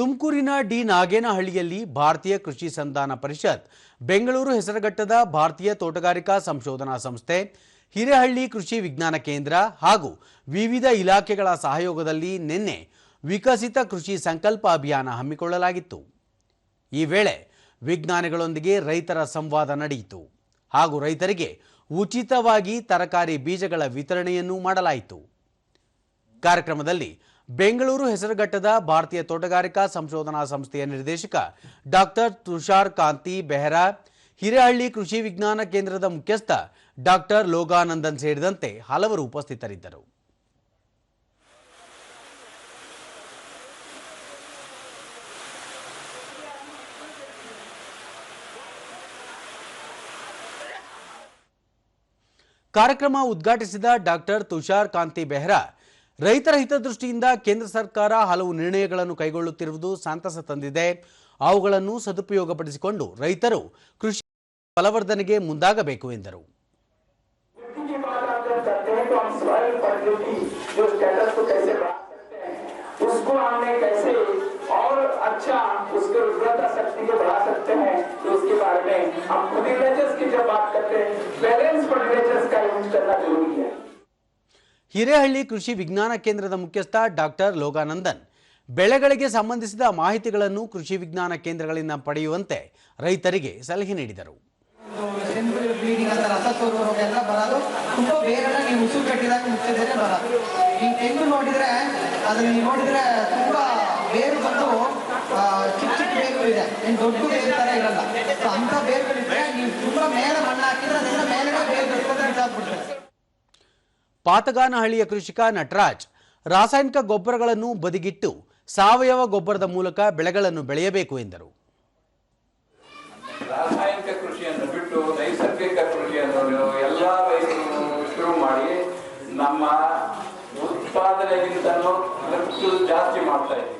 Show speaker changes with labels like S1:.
S1: ತುಮಕೂರಿನ ಡಿ ನಾಗೇನಹಳ್ಳಿಯಲ್ಲಿ ಭಾರತೀಯ ಕೃಷಿ ಸಂಧಾನ ಪರಿಷತ್, ಬೆಂಗಳೂರು ಹೆಸರಘಟ್ಟದ ಭಾರತೀಯ ತೋಟಗಾರಿಕಾ ಸಂಶೋಧನಾ ಸಂಸ್ಥೆ, ಹಿರೇಹಳ್ಳಿ ಕೃಷಿ ವಿಜ್ಞಾನ ಕೇಂದ್ರ ಹಾಗೂ ವಿವಿಧ ಇಲಾಖೆಗಳ ಸಹಯೋಗದಲ್ಲಿ ನಿನ್ನೆ ವಿಕಸಿತ ಕೃಷಿ ಸಂಕಲ್ಪ ಅಭಿಯಾನ ಹಮ್ಮಿಕೊಳ್ಳಲಾಗಿತ್ತು. ಈ ವೇಳೆ ವಿಜ್ಞಾನಿಗಳೊಂದಿಗೆ ರೈತರ ಸಂವಾದ ನಡೆಯಿತು ಹಾಗೂ ರೈತರಿಗೆ ಉಚಿತವಾಗಿ ತರಕಾರಿ ಬೀಜಗಳ ವಿತರಣೆಯನ್ನು ಮಾಡಲಾಯಿತು. ಕಾರ್ಯಕ್ರಮದಲ್ಲಿ ಬೆಂಗಳೂರು ಹೆಸರುಘಟ್ಟದ ಭಾರತೀಯ ತೋಟಗಾರಿಕಾ ಸಂಶೋಧನಾ ಸಂಸ್ಥೆಯ ನಿರ್ದೇಶಕ ಡಾಕ್ಟರ್ ತುಷಾರ್ ಕಾಂತಿ ಬೆಹರಾ, ಹಿರೇಹಳ್ಳಿ ಕೃಷಿ ವಿಜ್ಞಾನ ಕೇಂದ್ರದ ಮುಖ್ಯಸ್ಥ ಡಾಕ್ಟರ್ ಲೋಗಾನಂದನ್ ಸೇರಿದಂತೆ ಹಲವರು ಉಪಸ್ಥಿತರಿದ್ದರು. ಕಾರ್ಯಕ್ರಮ ಉದ್ಘಾಟಿಸಿದ ಡಾಕ್ಟರ್ ತುಷಾರ್ ಕಾಂತಿ ಬೆಹ್ರಾ ರೈತರ ಹಿತದೃಷ್ಟಿಯಿಂದ ಕೇಂದ್ರ ಸರ್ಕಾರ ಹಲವು ನಿರ್ಣಯಗಳನ್ನು ಕೈಗೊಳ್ಳುತ್ತಿರುವುದು ಸಂತಸ ತಂದಿದೆ ಅವುಗಳನ್ನು ಸದುಪಯೋಗಪಡಿಸಿಕೊಂಡು ರೈತರು ಕೃಷಿ ಫಲವರ್ಧನೆಗೆ ಮುಂದಾಗಬೇಕು ಎಂದರು
S2: मिट्टी की बात आप जब करते हैं तो हम सॉइल फर्टिलिटी जो स्टेटस को कैसे बढ़ा सकते हैं उसको हमने कैसे और अच्छा उसके उर्वरता शक्ति को बढ़ा सकते हैं तो उसके बारे में हम फर्टिलाइजर्स की जब बात करते हैं बैलेंस फर्टिलाइजर्स का यूज करना जरूरी है
S1: ಹಿರೇಹಳ್ಳಿ ಕೃಷಿ ವಿಜ್ಞಾನ ಕೇಂದ್ರದ ಮುಖ್ಯಸ್ಥ ಡಾಕ್ಟರ್ ಲೋಗಾನಂದನ್, ಬೆಳೆಗಳಿಗೆ ಸಂಬಂಧಿಸಿದ ಮಾಹಿತಿಗಳನ್ನು ಕೃಷಿ ವಿಜ್ಞಾನ ಕೇಂದ್ರಗಳಿಂದ ಪಡೆಯುವಂತೆ ರೈತರಿಗೆ ಸಲಹೆ ನೀಡಿದರು.
S3: ದೊಡ್ಡ
S1: ಪಾತಗಾನಹಳ್ಳಿಯ ಕೃಷಿಕ ನಟರಾಜ್ ರಾಸಾಯನಿಕ ಗೊಬ್ಬರಗಳನ್ನು ಬದಿಗಿಟ್ಟು ಸಾವಯವ ಗೊಬ್ಬರದ ಮೂಲಕ ಬೆಳೆಗಳನ್ನು ಬೆಳೆಯಬೇಕು ಎಂದರು.
S4: ರಾಸಾಯನಿಕ ಕೃಷಿಯನ್ನು ಬಿಟ್ಟು ನೈಸರ್ಗಿಕ ಕೃಷಿಯನ್ನು ಎಲ್ಲ ರೈತರು ಶುರು ಮಾಡಿ ನಮ್ಮ ಉತ್ಪಾದನೆಗಿಂತಲೂ ಖರ್ಚು ಜಾಸ್ತಿ ಮಾಡ್ತಾ ಇದ್ದೀವಿ.